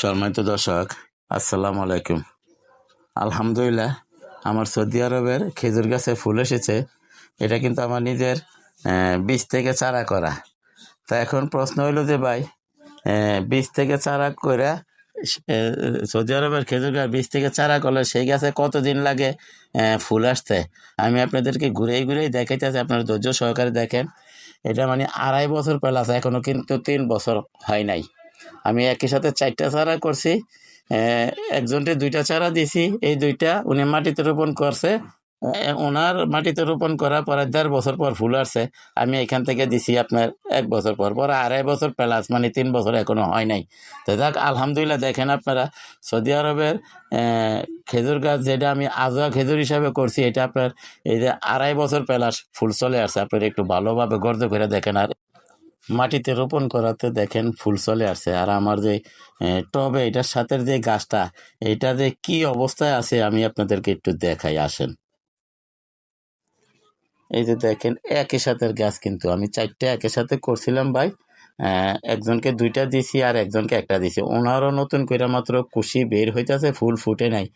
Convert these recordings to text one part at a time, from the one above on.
সম্মানিত দর্শক, আসসালামু আলাইকুম। আলহামদুলিল্লাহ, আমার সৌদি আরবের খেজুর গাছে ফুল এসেছে। এটা কিন্তু আমার নিজের বীজ থেকে চারা করা। তা এখন প্রশ্ন হইল যে ভাই বীজ থেকে চারা করে সৌদি আরবের খেজুর গাছ বীজ থেকে চারা করলে সেই গাছে কতদিন লাগে ফুল আসতে? আমি আপনাদেরকে ঘুরেই ঘুরেই দেখাইতেছি, আপনারা ধৈর্য সহকারে দেখেন। এটা মানে আড়াই বছর পেলাছে এখনও কিন্তু তিন বছর হয় নাই। আমি একই সাথে চারটা চারা করছি আহ, একজনকে দুইটা চারা দিছি এই দুইটা উনি মাটিতে রোপণ করছে ওনার মাটিতে রোপণ করার পরে দেড় বছর পর ফুল আসছে আমি এখান থেকে দিছি আপনার এক বছর পর পর আড়াই বছর প্লাস মানে তিন বছর এখনও হয় নাই। তো দেখ আলহামদুলিল্লাহ দেখেন আপনারা সৌদি আরবের খেজুর গাছ যেটা আমি আজোয়া খেজুর হিসাবে করছি এটা আপনার এই যে আড়াই বছর প্লাস ফুল চলে আসছে আপনার একটু ভালোভাবে গর্দ করে দেখেন আর মাটিতে রোপণ করাতে দেখেন ফুল চলে আসছে। আর আমার যে টবে এটার সাথে যে গাছটা, এটা যে কি অবস্থায় আছে আমি আপনাদেরকে একটু দেখাই, আসেন। এই যে দেখেন, একই সাথে গাছ কিন্তু। আমি চারটে একই সাথে করছিলাম ভাই। একজনকে দুইটা দিছি আর একজনকে একটা দিছি। ওনারও নতুন করে মাত্র কুশি বের হইতেছে, ফুল ফুটে নাই।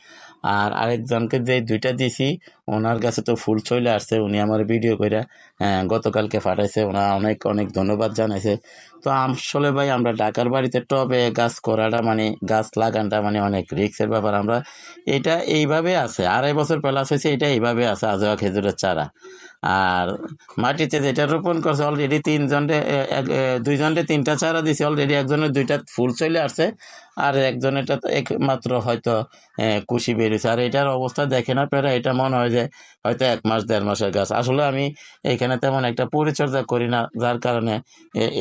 আর আরেকজনকে যে দুইটা দিছি ওনার কাছে তো ফুল চলে আসছে উনি আমার ভিডিও করে আহ, গতকালকে পাঠাইছে। ওনার অনেক অনেক ধন্যবাদ জানাইছে। তো আসলে ভাই আমরা ঢাকার বাড়িতে টবে গাছ করাটা মানে গাছ লাগানটা মানে অনেক রিক্সের ব্যাপার। আমরা এটা এইভাবে আছে আড়াই বছর প্লাস হয়েছে এটা এইভাবে আছে আজোয়া খেজুরের চারা। আর মাটিতে যেটা রোপণ করছে অলরেডি এ, দুইজনরে তিনটা চারা দিছে অলরেডি একজনের দুইটা ফুল চলে আসছে। আর একজনেরটা তো একমাত্র হয়তো কুশি বেরিয়েছে। আর এটার অবস্থা দেখে না আপনারা, এটা মনে হয় যে হয়তো এক মাস, দেড় মাসের গাছ। আসলে আমি এখানে তেমন একটা পরিচর্যা করি না, যার কারণে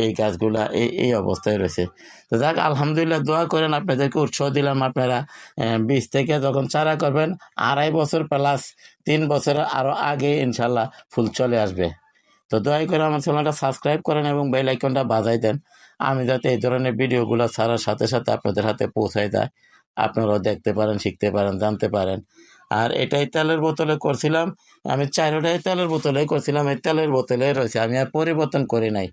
এই গাছগুলা এই এই অবস্থায় রয়েছে। তো যাক, আলহামদুলিল্লাহ, দোয়া করেন আপনাদেরকে, উৎসাহ দিলাম আপনারা বীজ থেকে যখন চারা করবেন, আড়াই বছর প্লাস তিন বছর আরও আগে ইনশাল্লাহ ফুল চলে আসবে। তো দয়া করে আমার চ্যানেলটা সাবস্ক্রাইব করেন এবং বেল আইকনটা বাজাই দেন। আমি যাতে এই ধরনের ভিডিওগুলো ছাড়ার সাথে সাথে আপনাদের হাতে পৌঁছায় দেয় আপনারাও দেখতে পারেন, শিখতে পারেন, জানতে পারেন। আর এটাই তেলের বোতলে করছিলাম। আমি চারোটাই তেলের বোতলেই করছিলাম। এই তেলের বোতলেই রয়েছে। আমি আর পরিবর্তন করি নাই।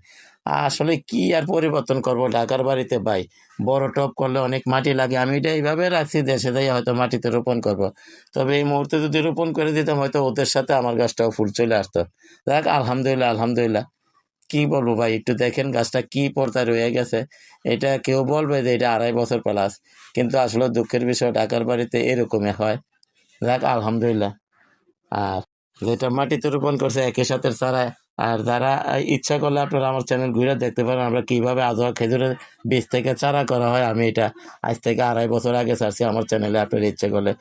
আসলে কি আর পরিবর্তন করব? ঢাকার বাড়িতে ভাই, বড় টপ করলে অনেক মাটি লাগে। আমি এটা এইভাবে রাখছি, দেশে যাই হয়তো মাটিতে রোপণ করব। তবে এই মুহূর্তে যদি রোপণ করে দিতাম, হয়তো ওদের সাথে আমার গাছটাও ফুল চলে আসতো। দেখ আলহামদুলিল্লাহ আলহামদুলিল্লাহ। কি বলব ভাই, একটু দেখেন গাছটা কি পর্দায় রয়ে গেছে। এটা কেউ বলবে যে এটা আড়াই বছর প্লাস কিন্তু আসলে দুঃখের বিষয়, ঢাকার বাড়িতে এরকমই হয়। দেখ আলহামদুলিল্লাহ। আর যেটা মাটিতে রোপণ করছে একই সাথে চারা আর যারা ইচ্ছা করলে আপনারা আমার চ্যানেল ঘুরে দেখতে পারেন আমরা কীভাবে আজোয়া খেজুরের বীজ থেকে চারা করা হয় আমি এটা আজ থেকে আড়াই বছর আগে ছাড়ছি আমার চ্যানেলে আপনারা ইচ্ছা করলে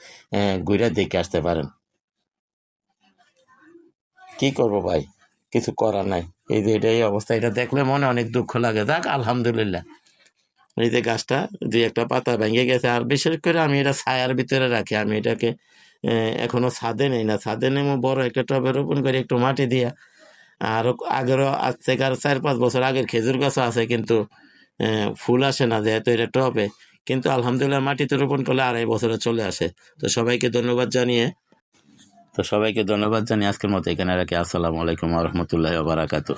ঘুরে দেখে আসতে পারেন। কি করব ভাই? কিছু করার নাই। এই যে এটা এই অবস্থা এটা দেখলে মনে অনেক দুঃখ লাগে। যাক আলহামদুলিল্লাহ। এই যে গাছটা দুই একটা পাতা ভেঙে গেছে আর বিশেষ করে আমি এটা ছায়ার ভিতরে রাখি আমি এটাকে আহ, এখনও ছাদে নেই না। ছাদে নেমে বড় একটা টবে রোপণ করি একটু মাটি দিয়া আর আগেরও আজ থেকে আর চার পাঁচ বছর আগের খেজুর গাছও আছে কিন্তু ফুল আসে না যেহেতু এটা টপে কিন্তু আলহামদুলিল্লাহ মাটিতে রোপণ করলে আড়াই বছরে চলে আসে। তো সবাইকে ধন্যবাদ জানিয়ে। তো সবাইকে ধন্যবাদ জানিয়ে আজকের মতো এখানে রাখি। আসসালামু আলাইকুম রহমতুল্লাহ বারাকাতু